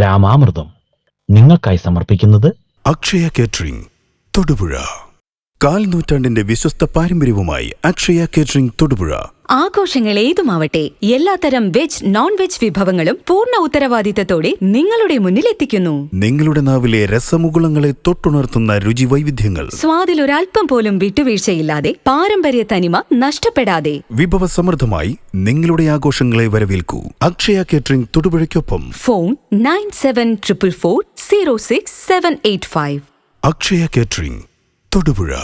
രാമാമൃതം നിങ്ങൾക്കായി സമർപ്പിക്കുന്നത് അക്ഷയ കേറ്ററിംഗ് തൊടുപുഴ. കാൽ നൂറ്റാണ്ടിന്റെ വിശ്വസ്ത പാരമ്പര്യവുമായി അക്ഷയ കേറ്ററിംഗ് തൊടുപുഴ. ആഘോഷങ്ങൾ ഏതുമാവട്ടെ എല്ലാത്തരം വെജ് നോൺ വെജ് വിഭവങ്ങളും പൂർണ ഉത്തരവാദിത്തത്തോടെ നിങ്ങളുടെ മുന്നിൽ എത്തിക്കുന്നു. നിങ്ങളുടെ നാവിലെ രസമുകുളങ്ങളെ തൊട്ടുണർത്തുന്ന രുചി വൈവിധ്യങ്ങൾ സ്വാദിൽ ഒരല്പം പോലും വിട്ടുവീഴ്ചയില്ലാതെ പാരമ്പര്യ തനിമ നഷ്ടപ്പെടാതെ. വിഭവസമൃദ്ധമായി നിങ്ങളുടെ ആഘോഷങ്ങളെ വരവേൽക്കൂ. Akshaya catering തൊടുപുഴയ്ക്കൊപ്പം. Phone nine seven triple four zero six seven eight five. Akshaya catering Thodupuzha.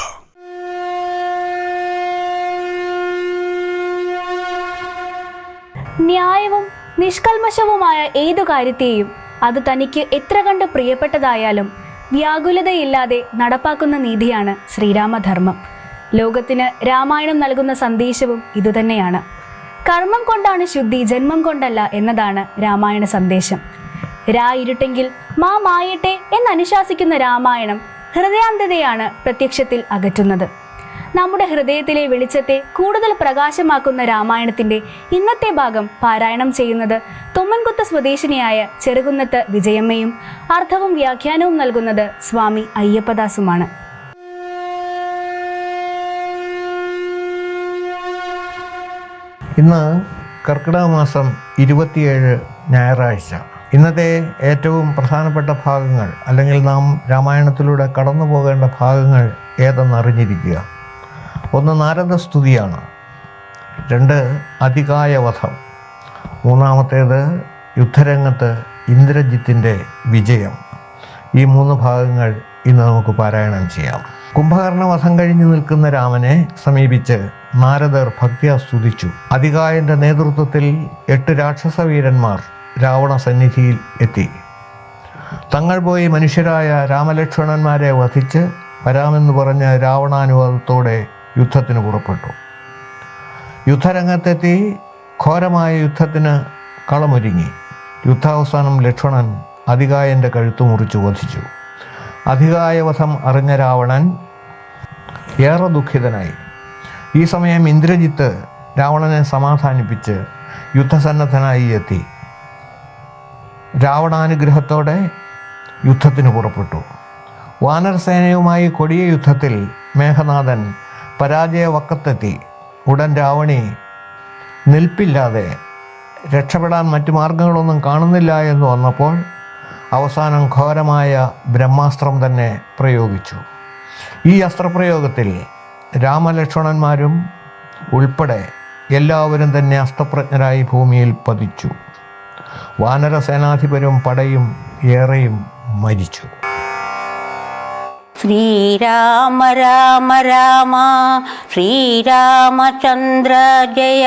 ന്യായവും നിഷ്കൽമശവുമായ ഏതു കാര്യത്തെയും അത് തനിക്ക് എത്ര കണ്ട് പ്രിയപ്പെട്ടതായാലും വ്യാകുലതയില്ലാതെ നടപ്പാക്കുന്ന നീതിയാണ് ശ്രീരാമധർമ്മം. ലോകത്തിന് രാമായണം നൽകുന്ന സന്ദേശവും ഇതുതന്നെയാണ്. കർമ്മം കൊണ്ടാണ് ശുദ്ധി ജന്മം കൊണ്ടല്ല എന്നതാണ് രാമായണ സന്ദേശം. രാ ഇരുട്ടെങ്കിൽ മാ മായട്ടെ എന്നനുശാസിക്കുന്ന രാമായണം ഹൃദയാന്തതയാണ് പ്രത്യക്ഷത്തിൽ അകറ്റുന്നത്. നമ്മുടെ ഹൃദയത്തിലെ വെളിച്ചത്തെ കൂടുതൽ പ്രകാശമാക്കുന്ന രാമായണത്തിന്റെ ഇന്നത്തെ ഭാഗം പാരായണം ചെയ്യുന്നത് തുമ്മൻകുത്ത് സ്വദേശിനിയായ ചെറുകുന്നത്ത് വിജയമ്മയും അർത്ഥവും വ്യാഖ്യാനവും നൽകുന്നത് സ്വാമി അയ്യപ്പദാസുമാണ്. ഇന്ന് കർക്കിടക മാസം ഇരുപത്തിയേഴ് ഞായറാഴ്ച. ഇന്നത്തെ ഏറ്റവും പ്രധാനപ്പെട്ട ഭാഗങ്ങൾ അല്ലെങ്കിൽ നാം രാമായണത്തിലൂടെ കടന്നു പോകേണ്ട ഭാഗങ്ങൾ ഏതെന്നറിഞ്ഞിരിക്കുക. ഒന്ന് നാരദസ്തുതിയാണ് രണ്ട് അതികായവധം. മൂന്നാമത്തേത് യുദ്ധരംഗത്ത് ഇന്ദ്രജിത്തിന്റെ വിജയം. ഈ മൂന്ന് ഭാഗങ്ങൾ ഇന്ന് നമുക്ക് പാരായണം ചെയ്യാം. കുംഭകർണ വധം കഴിഞ്ഞു നിൽക്കുന്ന രാമനെ സമീപിച്ച് നാരദർ ഭക്തിയാ സ്തുതിച്ചു. അധികായന്റെ നേതൃത്വത്തിൽ എട്ട് രാക്ഷസ വീരന്മാർ രാവണ സന്നിധിയിൽ എത്തി. തങ്ങൾ പോയി മനുഷ്യരായ രാമലക്ഷ്മണന്മാരെ വധിച്ച് വരാമെന്ന് പറഞ്ഞ് രാവണാനുവാദത്തോടെ യുദ്ധത്തിന് പുറപ്പെട്ടു. യുദ്ധരംഗത്തെത്തി ഘോരമായ യുദ്ധത്തിന് കളമൊരുങ്ങി. യുദ്ധാവസാനം ലക്ഷ്മണൻ അധികായന്റെ കഴുത്തു മുറിച്ചു വധിച്ചു. അധികായവധം അറിഞ്ഞ രാവണൻ ഏറെ ദുഃഖിതനായി. ഈ സമയം ഇന്ദ്രജിത്ത് രാവണനെ സമാധാനിപ്പിച്ച് യുദ്ധസന്നദ്ധനായി എത്തി. രാവണാനുഗ്രഹത്തോടെ യുദ്ധത്തിന് പുറപ്പെട്ടു. വാനരസേനയുമായി കൊടിയ യുദ്ധത്തിൽ മേഘനാഥൻ പരാജയവക്കത്തെത്തി. ഉടൻ രാവണി നിൽപ്പില്ലാതെ രക്ഷപ്പെടാൻ മറ്റു മാർഗങ്ങളൊന്നും കാണുന്നില്ല എന്ന് വന്നപ്പോൾ അവസാനം ഘോരമായ ബ്രഹ്മാസ്ത്രം തന്നെ പ്രയോഗിച്ചു. ഈ അസ്ത്രപ്രയോഗത്തിൽ രാമലക്ഷ്മണന്മാരും ഉൾപ്പെടെ എല്ലാവരും തന്നെ അസ്ത്രപ്രജ്ഞരായി ഭൂമിയിൽ പതിച്ചു. വാനരസേനാധിപരും പടയും ഏറെയും മരിച്ചു. ശ്രീരാമ രാമ രാമ ശ്രീരാമചന്ദ്ര ജയ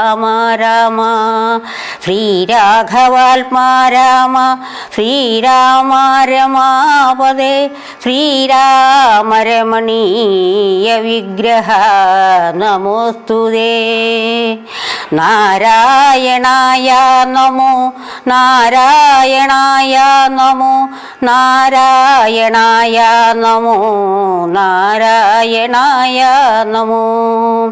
രാമ രാമ. ശ്രീരാഘവാത്മാ രാമ ശ്രീരാമ രമാപദേ ശ്രീരാമരമണീയ വിഗ്രഹ നമോസ്തുതേ. നാരായണായ നമോ നാരായണായ നമോ നാരായണായ നമോ നാരായണായ നമോ.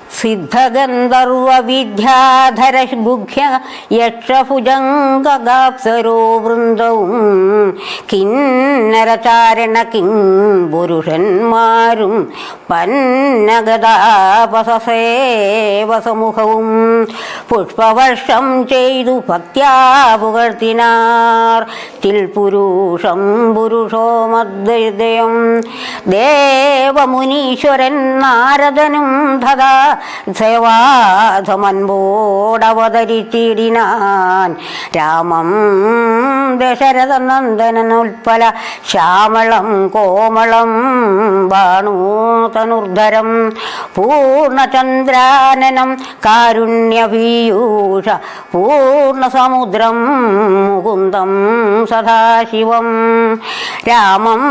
സിദ്ധഗന്ധർവ വിദ്യാധര ഗുഹ്യ യക്ഷഭുജംഗാപ്സരോ വൃന്ദവും കിന്നരചാരണ കിം പുരുഷന്മാരും പന്നഗതാപസേവസമുഖവും പുഷ്പവർഷം ചെയ്തു ഭക്ത്യാ പുകഴ്ത്തിനാർ തിൽപുരുഷം പുരുഷോ മദ്ദയം ദേവമുനീശ്വരൻ നാരദനും തഥാ സേവാധമൻപോടവതരിച്ചിടിനാൻ രാമം ദശരഥ നന്ദനുൽപ്പല ശ്യാമളം കോമളം ബാണൂതനുർധരം പൂർണചന്ദ്രാനനം കാരുണ്യഭീയൂഷ പൂർണസമുദ്രം മുകുന്ദം സദാശിവം. രാമം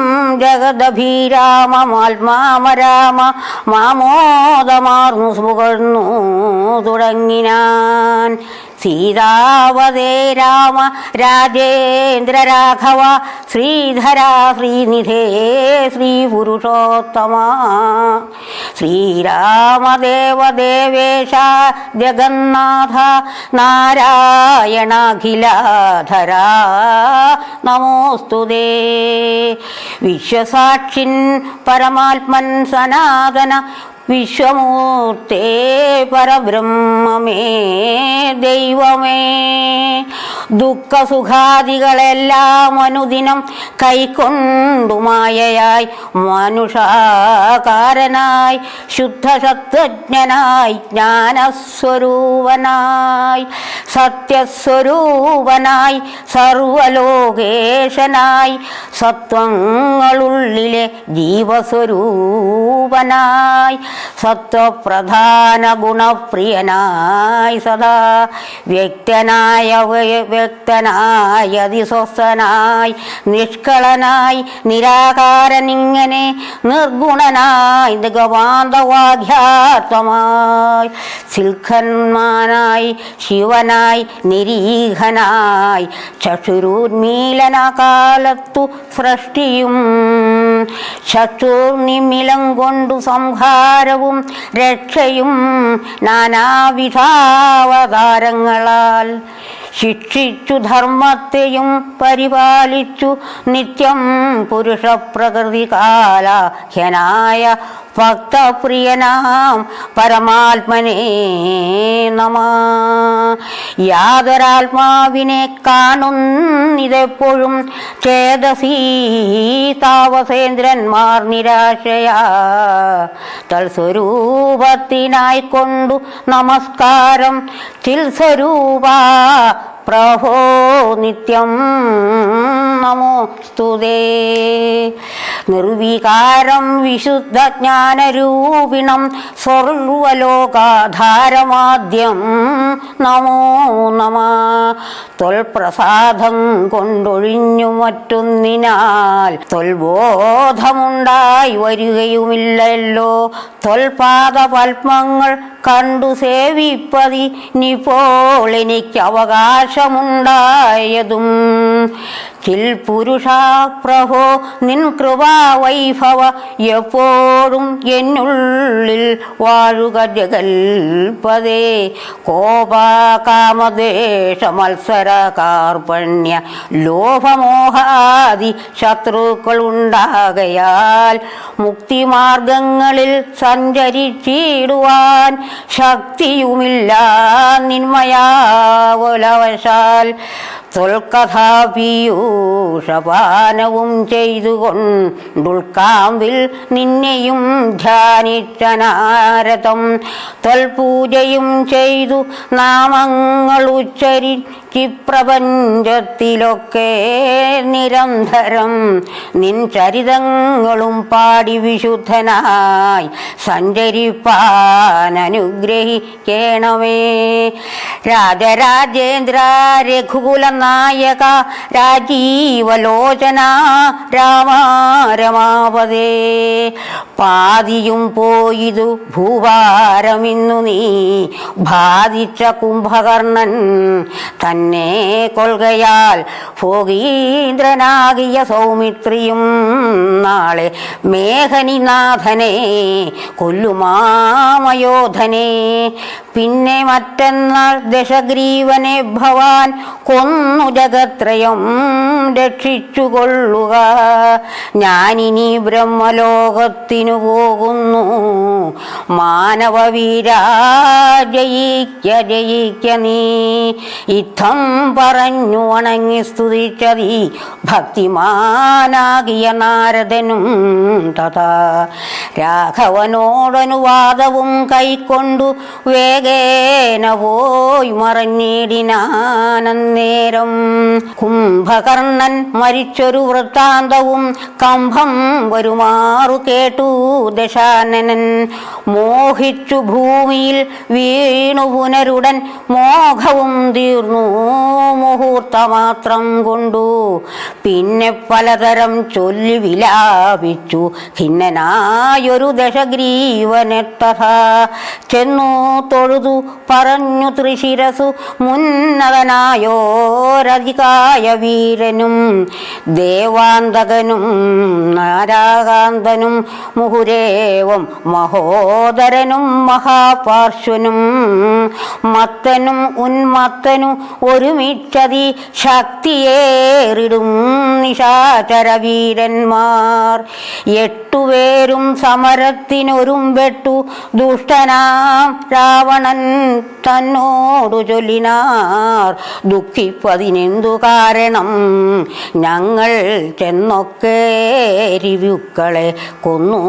ജഗദഭീരാമമാത്മാമ രാമ മാമോദമാർന്നു പുകഴ്ന്നു തുടങ്ങിനാൻ സീതാവതേ രാമ രാജേന്ദ്ര രാഘവ ശ്രീധര ശ്രീനിധേ ശ്രീ പുരുഷോത്തമ ശ്രീരാമദേവദേവേശ ജഗന്നാഥ നാരായണാഖിലാധരാ നമോസ്തുതേ വിശ്വസാക്ഷിൻ പരമാത്മൻ സനാതന വിശ്വമൂർത്തേ പരബ്രഹ്മമേ ദൈവമേ. ദുഃഖസുഖാദികളെല്ലാം അനുദിനം കൈക്കൊണ്ടുമായയായി മനുഷാകാരനായി ശുദ്ധസത്വജ്ഞനായി ജ്ഞാനസ്വരൂപനായി സത്യസ്വരൂപനായി സർവലോകേശനായി സത്വങ്ങളുള്ളിലെ ജീവസ്വരൂപനായി സത്വപ്രധാന ഗുണപ്രിയനായി സദാ വ്യക്തനായ വ്യക്തനായ അതിസ്വസ്ഥനായി നിഷ്കളനായി നിരാകാരനിങ്ങനെ നിർഗുണനായി നിഗമാന്തവാഘ്യാത്വമായി സിൽഖന്മാനായി ശിവനായി നിരീഹനായി ചക്ഷുരൂന്മീലനകാലത്തു സൃഷ്ടിയും സൃഷ്ടിയും ചക്ഷുർനിമിലം കൊണ്ടു സംഹാരവും രക്ഷയും നാനാവിധാവതാരങ്ങളാൽ ശിക്ഷിച്ചു ധർമ്മത്തെയും പരിപാലിച്ചു നിത്യം പുരുഷപ്രകൃതി കാലാഹ്യനായ ഭക്തപ്രിയനാം പരമാത്മനേ നമ. യാതൊരാത്മാവിനെ കാണുന്നിതെപ്പോഴും ചേതസീ താവസേന്ദ്രന്മാർ നിരാശയാ. തൽസ്വരൂപത്തിനായി കൊണ്ടു നമസ്കാരം. ചിൽസ്വരൂപ പ്രഭോ നിത്യം നമോ സ്തുതേ. നിർവികാരം വിശുദ്ധ ജ്ഞാനരൂപിണം സർവലോകാധാരമാദ്യം നമോ നമ. തൊൽപ്രസാദം കൊണ്ടൊഴിഞ്ഞു മറ്റൊന്നിനാൽ തൊൽബോധമുണ്ടായി വരികയുമില്ലല്ലോ. തൊൽപാദ പത്മങ്ങൾ കണ്ടു സേവിപ്പതി നിപ്പോൾ എനിക്ക് അവകാശമുണ്ടായതും ചിൽ പുരുഷ പ്രഭോ നിൻ കൃപാ വൈഭവ എപ്പോഴും എന്നുള്ളിൽ വാഴുക ജഗൽപതേ. കോപാകാമദേശ മത്സര കാർപ്പണ്യ ലോഭമോഹാദി ശത്രുക്കൾ ഉണ്ടാകയാൽ മുക്തിമാർഗങ്ങളിൽ സഞ്ചരിച്ചിടുവാൻ ശക്തിയുമില്ല. നിന്മയാവലവശാൽ തൊൽക്കഥാപീയൂഷപാനവും ചെയ്തുകൊണ്ടുൾക്കാമ്പിൽ നിന്നെയും ധ്യാനിച്ച നാരദം തൊൽപൂജയും ചെയ്തു നാമങ്ങൾ ഉച്ചരിച്ച് പ്രപഞ്ചത്തിലൊക്കെ നിരന്തരം നിൻ ചരിതങ്ങളും പാടി വിശുദ്ധനായി സഞ്ചരിപ്പാൻ അനുഗ്രഹിക്കണമേ. രാജരാജേന്ദ്ര രഘുകുല നായക രാജീവലോചന രാമ രമാപതേ പാതിയും പോയിതു ഭൂഭാരമിന്നു നീ. ബാധിച്ച കുംഭകർണൻ തന്നെ കൊൽകയാൽ ഭോഗീന്ദ്രനാകിയ സൗമിത്രിയും നാളെ മേഘനിനാഥനെ കൊല്ലുമാമയോധനെ. പിന്നെ മറ്റന്നാൾ ദശഗ്രീവനെ ഭവാൻ കൊന്നു ജഗത്രയം രക്ഷിച്ചുകൊള്ളുക. ഞാനിനി ബ്രഹ്മലോകത്തിനു പോകുന്നു. മാനവവീര ജയിക്ക ജയിക്ക നീ. ഇത്തം പറഞ്ഞു വണങ്ങി സ്തുതിച്ചതി ഭക്തിമാനാകിയ നാരദനും തഥാ. രാഘവനോടനുവാദവും കൈക്കൊണ്ടു വേഗേന പോയി മറഞ്ഞിടിനാനന്നേരം. കുംഭകർണൻ മരിച്ചൊരു വൃത്താന്തവും കമ്പം വരുമാറു കേട്ടു ദശാനനൻ. മോഹിച്ചു ഭൂമിയിൽ വീണു പുനരുടൻ മോഹവും തീർന്നു മുഹൂർത്തമാത്രം കൊണ്ടു. പിന്നെ പലതരം ചൊല്ലി വിലാപിച്ചു. ഖിന്നനായൊരു ദശഗ്രീവനെ തഥാ ചെന്നു തൊഴുതു പറഞ്ഞു തൃശിരസു മുന്നതനായോരധികായ വീരനും ദേവാന്തകനും നാരാകാന്തനും മുഹുരേവം മഹോദരനും മഹാപാർശ്വനും മത്തനും ഉന്മത്തനും ഒരുമിച്ചതി ശക്തിയേറിടും നിശാചര വീരന്മാർ. എട്ടുപേരും സമരത്തിനൊരുമ്പെട്ടു ദുഷ്ടനാം രാവണൻ തന്നോടു ചൊല്ലിനാർ. ദുഃഖിപ്പതിനെന്തു കാരണം? ഞങ്ങൾ ചെന്നൊക്കെ രിവുക്കളെ കൊന്നു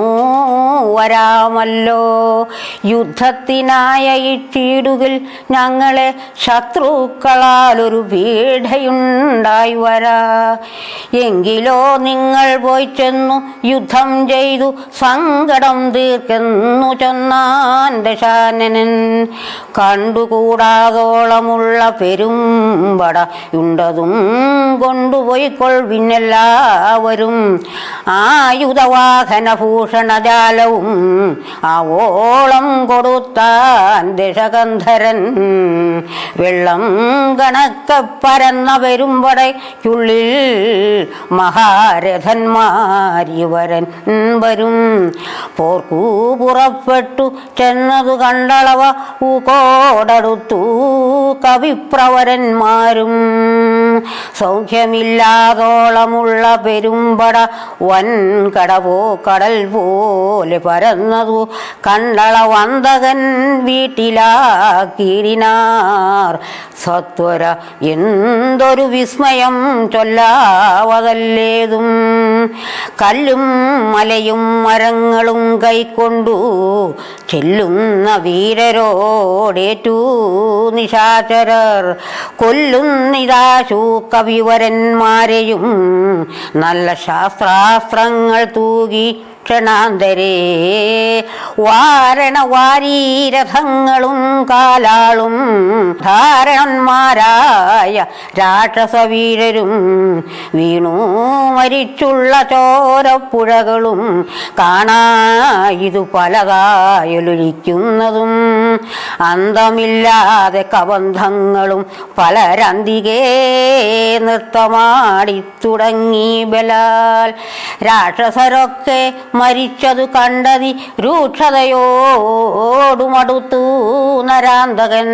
വരാമല്ലോ. യുദ്ധത്തിനായ ഇച്ചീടുകിൽ ഞങ്ങളെ ശത്രുക്കളാൽ ഒരു പീഡയുണ്ടായി വരാ. എങ്കിലോ നിങ്ങൾ പോയി ചെന്നു യുദ്ധം ചെയ്തു സങ്കടം തീർക്കുന്നു ചൊന്നാൻ ദശാനനൻ. കണ്ടുകൂടാതോളമുള്ള പെരുമ്പട ഉണ്ടതും കൊണ്ടുപോയിക്കൊള്ളിനെല്ലാവരും ആയുധവാഹന ഭൂഷണജാലവും ആവോളം കൊടുത്താൻ ദശകന്ധരൻ. വെള്ളം കണക്ക പരന്ന പെരുമ്പടയ്ക്കുള്ളിൽ മഹാരഥന്മാരിവരൻ വരും. പോർക്കൂ പുറപ്പെട്ടു ചെന്നതു കണ്ടളവ ഊക്കോടടുത്തു കവിപ്രവരന്മാരും സൗഖ്യമില്ലാതോളമുള്ള പെരുമ്പട വൻ കടവോ കടൽ പോലെ പരന്നതു കണ്ടള വന്തകൻ വീട്ടിലാക്കിരിനാർ സത്വര എന്തൊരു വിസ്മയം ചൊല്ലാവതല്ലേതും. കല്ലും മലയും മരങ്ങളും കൈക്കൊണ്ടു ചെല്ലുന്ന വീരരോടേറ്റു നിശാചരർ. കൊല്ലുന്നിതാശു കവിവരന്മാരെയും നല്ല ശാസ്ത്രാസ്ത്രങ്ങൾ തൂകി ക്ഷണാന്തരേ. വാരണവാരീരഥങ്ങളും കാലാളും ധാരണന്മാരായ രാക്ഷസവീരരും വീണു മരിച്ചുള്ള ചോരപ്പുഴകളും ഇതു പലതായൊലിക്കുന്നതും അന്തമില്ലാതെ കബന്ധങ്ങളും പലരന്തികേ നൃത്തമാടി തുടങ്ങി ബലാൽ. രാക്ഷസരൊക്കെ മരിച്ചതു കണ്ടതി രൂക്ഷതയോടുമടുത്തു നരാന്തകൻ.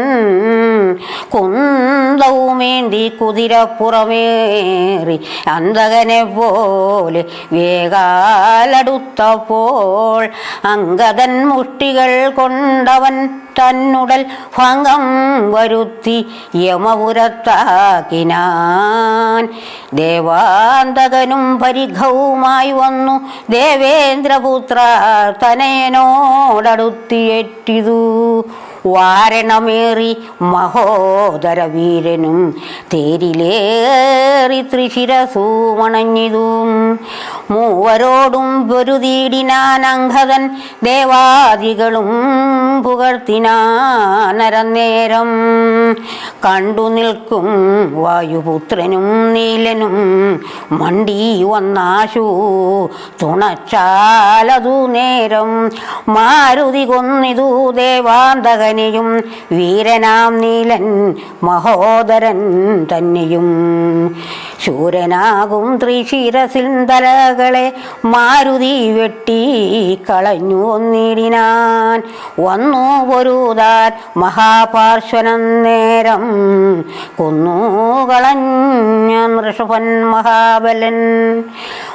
കുന്തവുമേന്തി കുതിരപ്പുറമേറി അന്തകനെ പോലെ വേഗാലടുത്തപ്പോൾ അങ്കദൻ മുഷ്ടികൾ കൊണ്ടവൻ തന്നുടൽ ഭംഗം വരുത്തി യമപുരത്താക്കിനാൻ. ദേവാന്തകനും പരിഘവുമായി വന്നു. ദേവേന്ദ്രപുത്ര തനയനോടടുത്തിയെറ്റിതു. വാരണമേറി മഹോദര വീരനും തേരിലേറി തൃശിരസൂമണഞ്ഞിതും മൂവരോടും പൊരുതീടിനാൻ അംഗതൻ ദേവാദികളും പുകഴ്ത്തിനാനരന്നേരം. കണ്ടു നിൽക്കും വായുപുത്രനും നീലനും മണ്ടി വന്നാശു തുണച്ചാലതു നേരം. മാരുതി കൊന്നിതു ദേവാന്തകനെയും വീരനാം നീലൻ മഹോദരൻ തന്നെയും. ശൂരനാകും ത്രിശിരസിൽ തലകളെ മാരുതി വെട്ടി കളഞ്ഞു ഒന്നിടിനാൻ. വന്നു പൊരുതാൻ മഹാപാർശ്വനം നേരം കൊന്നു കളഞ്ഞ നൃഷഭൻ മഹാബലൻ.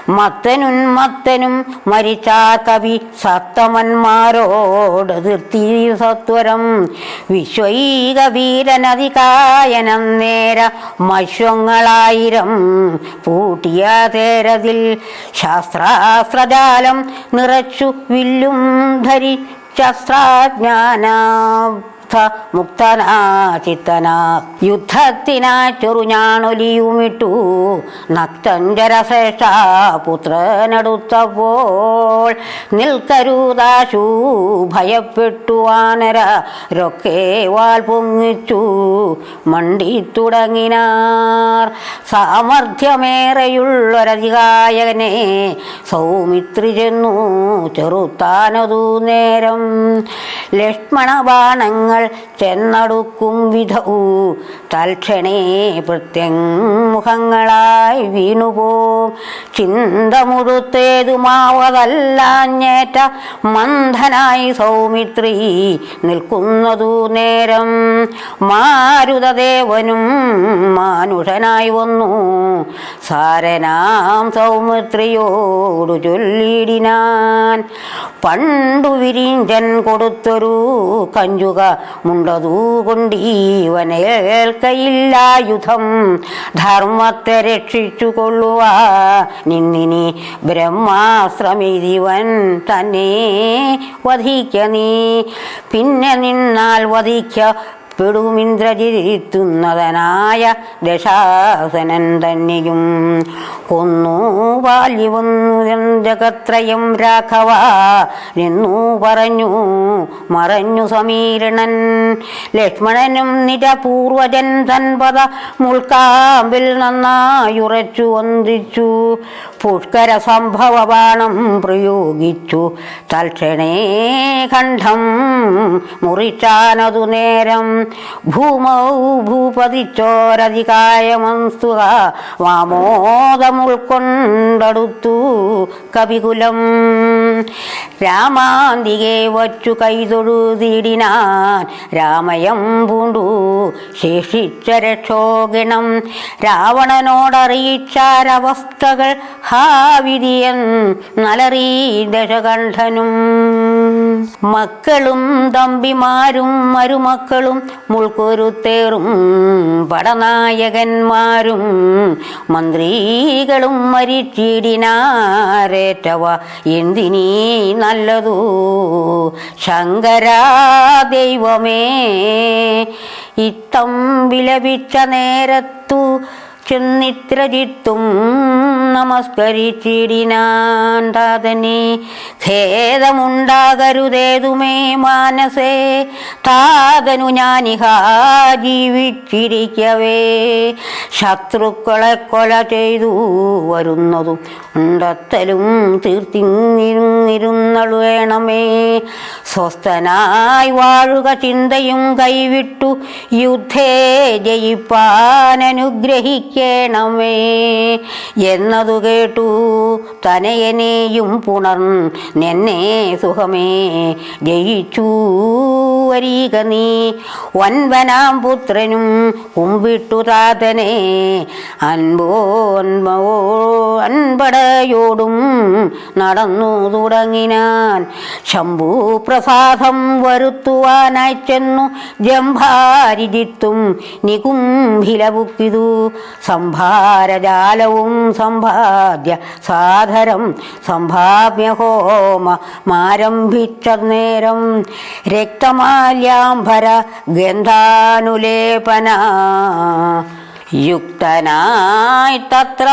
മത്തനുന്മത്തനും മരിച്ചാ കവി സത്തമന്മാരോട് തീർത്തി സത്വരം. വിശ്വൈക വീരനതികായനം നേര മശ്വങ്ങളായിരം പൂട്ടിയ തേരതിൽ ശാസ്ത്രാസ്ത്രജാലം നിറച്ചു വില്ലും ധരി ശസ്ത്രാജ്ഞാനാബ്ധ മുക്തനാ ചിത്തനാ യുദ്ധത്തിനാ ചെറുഞാണൊലിയുമിട്ടു നക്തഞ്ചരശ്രേഷ്ഠ പുത്രനടുത്തപ്പോൾ നിൽക്കരുതാശു. ഭയപ്പെട്ടു ആനര രൊക്കെ വാൽ പൊങ്ങിച്ചു. മണ്ടി തുടങ്ങിനാർ സാമർഥ്യമേറെയുള്ളൊരധികായകനെ സൗമിത്രി ചെന്നു ചെറുത്താനതു നേരം. ലക്ഷ്മണ ബാണങ്ങൾ ചെന്നടുക്കും വിധവു. തൽക്ഷണേ പ്രത്യങ്മുഖങ്ങളായി വീണുപോം. ചിന്തമുഴുത്തേതുമാവതല്ലാഞ്ഞേറ്റ മന്ദനായി സൗമിത്രി നിൽക്കുന്നതു നേരം മാരുതദേവനും മാനുഷനായി വന്നു. സാരനാം സൗമിത്രിയോടു ചൊല്ലിടിനാൻ. പണ്ടു വിരിഞ്ചൻ കൊടുത്തൊരു കഞ്ചുക മുണ്ടതു കൊണ്ടീവനേൽക്കയില്ലായുധം ധർമ്മത്തെ രക്ഷിച്ചുകൊള്ളുക നിന്നിനി ബ്രഹ്മാശ്രമിതിവൻ തന്നെ വധിക്ക നീ. പിന്നെ നിന്നാൽ വധിക്ക പെടുമിന്ദ്രജിത്തുന്നതനായ ദശാസനൻ തന്നെയും. കൊന്നു ബാല്യവും ജഗത്രയം രാഘവ. നിന്നു പറഞ്ഞു മറഞ്ഞു സമീരണൻ. ലക്ഷ്മണനും നിരപൂർവജൻ തൻപത മുൾക്കാമ്പിൽ നന്നായുറച്ചു വന്ദിച്ചു. പുഷ്കര സംഭവ ബാണം പ്രയോഗിച്ചു. തൽക്ഷണേ കണ്ഠം മുറിച്ചാനതു നേരം ഭൂമൗ ഭൂപതിച്ചോരധികായമംസ്തുക വാമോദമുൾക്കൊണ്ടടുത്തു കവികുലം. രാമാന്തികെ വച്ചു കൈതൊഴുതിടിനാൻ രാമയം പൂണ്ടു. ശേഷിച്ച രക്ഷോഗണം രാവണനോടറിയിച്ചാരവസ്ഥകൾ ഹാവിധിയൻ നലറി ദശകണ്ഠനും. മക്കളും തമ്പിമാരും മരുമക്കളും മുൾക്കൊരുത്തേറും പടനായകന്മാരും മന്ത്രികളും മരിച്ചിടിനാരേറ്റവ. എന്തിനീ നല്ലതു. ശങ്കരാ ദൈവമേ ഇത്തം വിലപിച്ച നേരത്തു ചെന്നിത്രജിത്തും നമസ്കരിച്ചിടിനാൻ താതനെ ഖേദമുണ്ടാകരുതേതുമേ മാനസേ താതനു ഞാനിഹ ജീവിച്ചിരിക്കവേ. ശത്രുക്കളെ കൊല ചെയ്തു വരുന്നതും ഉണ്ടത്തലും തീർത്തിങ്ങിരുന്നിരുന്നളു വേണമേ. സ്വസ്ഥനായി വാഴുക ചിന്തയും കൈവിട്ടു യുദ്ധേ ജയിപ്പാൻ അനുഗ്രഹിക്കണമേ എന്നതു കേട്ടു തനയനെയും പുണർന്നെന്നെ സുഖമേ ജയിച്ചു. വരീക നീ. ഒൻവനാം പുത്രനും കുമ്പിട്ടു താതനെ. അൻപോ അൻപോ അൻപടയോടും നടന്നു തുടങ്ങിനാൻ. ശംഭു പ്രസാദം വരുത്തുവാനായി ചെന്നു ജംഭാരിജിത്തും നികുംഭിലവുക്കിതു സംഭാരജാലവും സമ്പാദ്യ സാധരം സംഭാവ്യ ഹോമ മാരംഭിച്ച നേരം രക്തമാല്യാംബര మాల్యాంబర గంధానులేపన തത്ര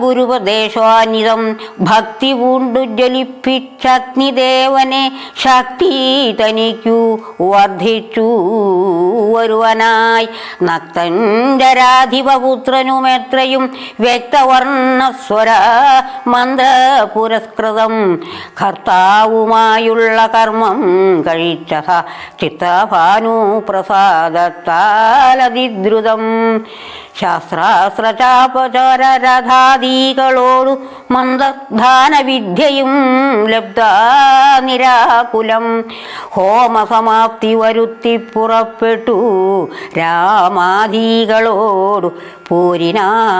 ഗുരുപദേശാനിതം ഭക്തി പൂണ്ടു ജ്വലിപ്പിച്ചഗ്നിദേവനെ ശക്തി തനിക്കു വർദ്ധിച്ചു വരുവനായി നക്തഞ്ചരാധിപപുത്രനുമെത്രയും വ്യക്തവർണസ്വര മന്ത്രപുരസ്കൃതം. കർത്താവുമായുള്ള കർമ്മം കഴിച്ച ചിത്തഭാനു പ്രസാദത്താലതിദ്രുതം ശാസ്ത്രാസ്ത്രചാപചാരരഥാദികളോടു മന്ദധാനവിദ്യയും ലബ്ധ നിരാകുലം ഹോമസമാപ്തി വരുത്തി പുറപ്പെട്ടു രാമാദികളോടു പൂരിനായാശരൻ.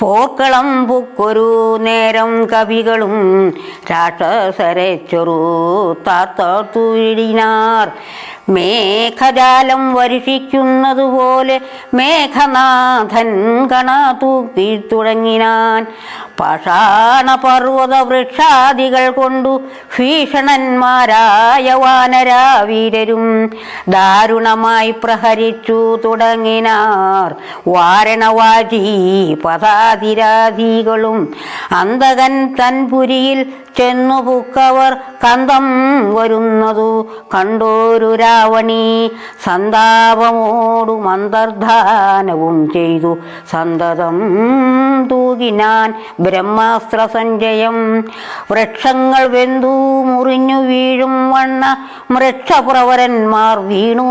പോക്കളം പുക്കൊരു നേരം കവികളും രാക്ഷസരെ ചെറു താത്തുഴിനാർ മേഘജാലം വർഷിക്കുന്നതുപോലെ മേഘനാഥൻ കണ തുടങ്ങിനാൻ പാഷാണ പർവത വൃക്ഷാദികൾ കൊണ്ടു ഭീഷണന്മാരായ വാനരാവീരരും ദാരുണമായി പ്രഹരിച്ചു തുടങ്ങിനാർ. വാരണവാജി പതാതിരാധികളും അന്തകൻ തൻപുരിയിൽ ചെന്നു പുക്കവർ കന്തം വരുന്നതു കണ്ടോരു രാവണി സന്താപമോടും അന്തർധാനവും ചെയ്തു സന്തതം തൂകിനാൻ ബ്രഹ്മാസ്ത്ര സഞ്ചയം വൃക്ഷങ്ങൾ വെന്തു മുറിഞ്ഞു വീഴും വണ്ണ വൃക്ഷപുറവരന്മാർ വീണു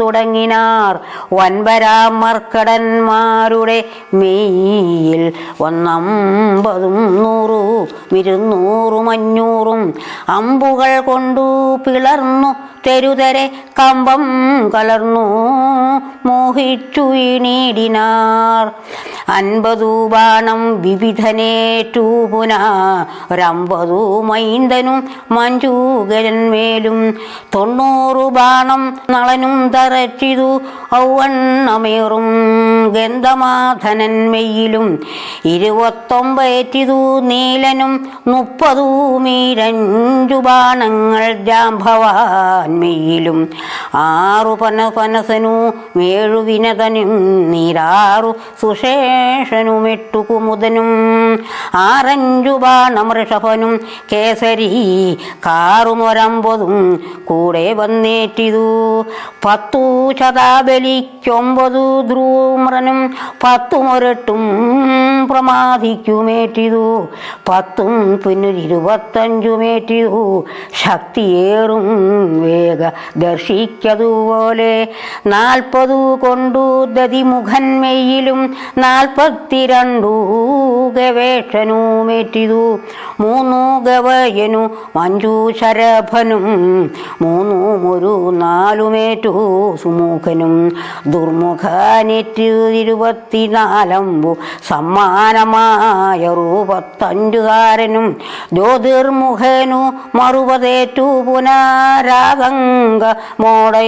തുടങ്ങിനാർ. വൻപരാമർക്കടന്മാരുടെ മെയ്യിൽ ഒന്നമ്പതും നൂറു ഇരുന്നൂറും അഞ്ഞൂറും അമ്പുകൾ കൊണ്ടു പിളർന്നു. തെരുതരെ കമ്പം കലർന്നു. മോഹിച്ചു നേടിനാർ അൻപതു ബാണം വിവിധനേറ്റു പുന ഒരമ്പതു മൈന്ദനും മഞ്ജൂകരന്മേലും തൊണ്ണൂറു ബാണം നളനും തറച്ചിതു ഔവണ്ണമേറും ഗന്ധമാധനൻ മെയ്യിലും. ഇരുപത്തൊമ്പേറ്റിതു നീലനും മുപ്പതു മീരഞ്ചു ബാണങ്ങൾ ജാംഭവാൻ മെയ്യിലും. ആറു പന പനസനു മേഴു വിനതനും നീരാറു സുശേഷനും എട്ടു കുമുദനും ആറഞ്ചു ബാണം ഋഷഭനും കേസരി കാറുമൊരമ്പതും കൂടെ വന്നേറ്റിതു. പത്തു ശതാബലിക്കൊമ്പതു ധ്രൂമ്രനും പത്തുമൊരട്ടും പ്രമാദിക്കുമേറ്റിതു. പത്തും പിന്നൊരിരുപത്തഞ്ചുമേറ്റിതു ശക്തിയേറും വേഗ ദർശിക്കതുപോലെ നാൽപ്പതു കൊണ്ടു ദതിമുഖന്മെയിലും നാൽപ്പത്തിരണ്ടു ഗവേഷനുമേറ്റിതു മൂന്നു ഗവയനു മഞ്ജു ശരഭനും മൂന്നും ഒരു നാലുമേറ്റു സുമുഖനും. ദുർമുഖനേറ്റു ഇരുപത്തിനാലമ്പു സമ്മാനമായ രൂപത്തഞ്ചുകാരനും ജ്യോതിർമുഖനു മറുപതേറ്റു പുനരാതങ്ക മോടെ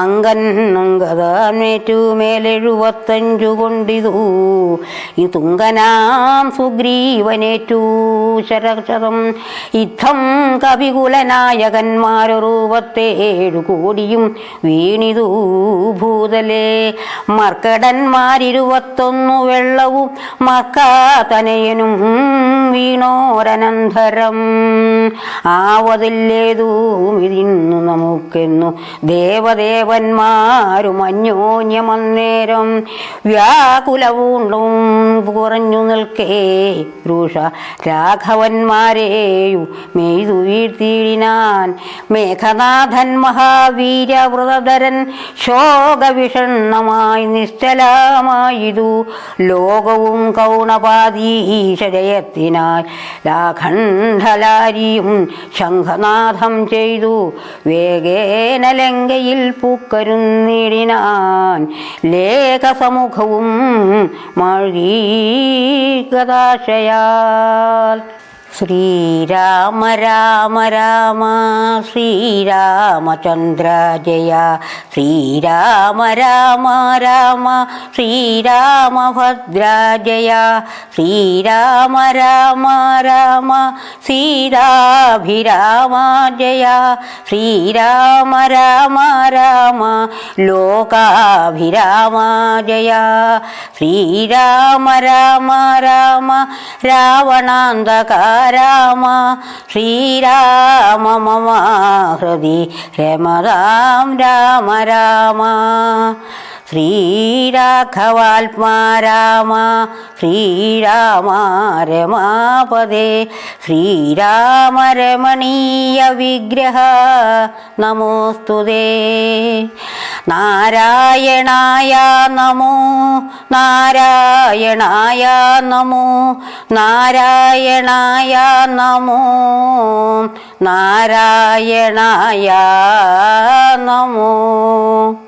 അങ്കതാനേറ്റു മേലെഴുപത്തഞ്ചു കൊണ്ടിതു. ഈ തുങ്കനാം സുഗ്രീവനേറ്റു ശരക്ഷതം ഇത്തം കവികുലനായകന്മാരൂപത്തേഴു കോടിയും വീണിതു ഭൂതലേ. മർക്കടന്മാരിരുപത്തൊന്നു വെള്ളവും മക്കാതനയനും വീണോരനന്തരം. ആവതില്ലേതും ഇതിന്നു നമുക്കെന്നു ദേവദേവന്മാരും അന്യോന്യമന്നേരം. വ്യാകുലവൂണ്ടും കുറഞ്ഞു നിൽക്കേ രൂഷ രാഘവന്മാരെയു മെയ്തു വീഴ്ത്തിയിടിനാൻ. മേഘനാഥൻ മഹാവീരവ്രതധരൻ ശോകവിഷണ്ണമായി നിശ്ചലമായിതു ലോകവും കൗണപാതീശജയത്തിനായി ലാഖണ്ഡലാരിയും ശംഖനാഥം ചെയ്തു. വേഗേന ലങ്കയിൽ പൂക്കരുന്നിടിനാൻ ലേഖസമുഖവും മഴീകദാശയാൽ ശ്രീരാമ രാമ രാമ ശ്രീരാമചന്ദ്ര ജയ ശ്രീരാമ രാമ രാമ ശ്രീരാമഭദ്ര ജയ ശ്രീരാമ രാമ രാമ ശ്രീരാഭിരാമ ജയ ശ്രീരാമ രാമ രാമ ലോകാഭിരാമ ജയ ശ്രീരാമ രാമ രാമ രാവണാന്തക രാമ ശ്രീരാമ മമ ഹൃദി രമതാം രാമ രാമ ശ്രീരാഘവാത്മാ രാമ ശ്രീരാമ രമാപദേ ശ്രീരാമ രമണീയ വിഗ്രഹ നമോസ്തുതേ നാരായണായ നമോ നാരായണായ നമോ നാരായണായ നമോ നാരായണായ നമോ.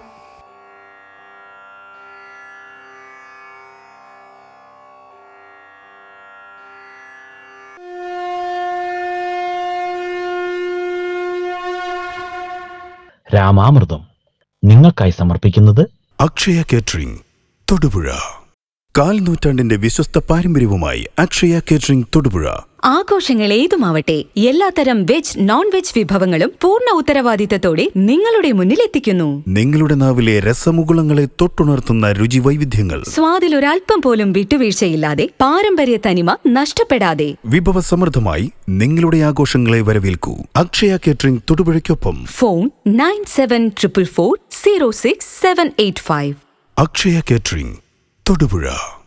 രാമാമൃതം. നിങ്ങൾക്കായി സമർപ്പിക്കുന്നത് അക്ഷയ കേറ്ററിംഗ് തൊടുപുഴ. കാൽ നൂറ്റാണ്ടിന്റെ വിശ്വസ്ത പാരമ്പര്യവുമായി അക്ഷയ കേറ്ററിംഗ് തൊടുപുഴ. ആഘോഷങ്ങൾ ഏതുമാവട്ടെ എല്ലാത്തരം വെജ് നോൺ വെജ് വിഭവങ്ങളും പൂർണ ഉത്തരവാദിത്തത്തോടെ നിങ്ങളുടെ മുന്നിൽ എത്തിക്കുന്നു. നിങ്ങളുടെ നാവിലെ രസമുകുളങ്ങളെ തൊട്ടുണർത്തുന്ന രുചി വൈവിധ്യങ്ങൾ സ്വാദിൽ ഒരല്പം പോലും വിട്ടുവീഴ്ചയില്ലാതെ പാരമ്പര്യ തനിമ നഷ്ടപ്പെടാതെ. വിഭവസമൃദ്ധമായി നിങ്ങളുടെ ആഘോഷങ്ങളെ വരവേൽക്കൂ. Akshaya catering തൊടുപുഴയ്ക്കൊപ്പം. Phone nine seven triple four zero six seven eight five. Akshaya catering. Thodupuzha.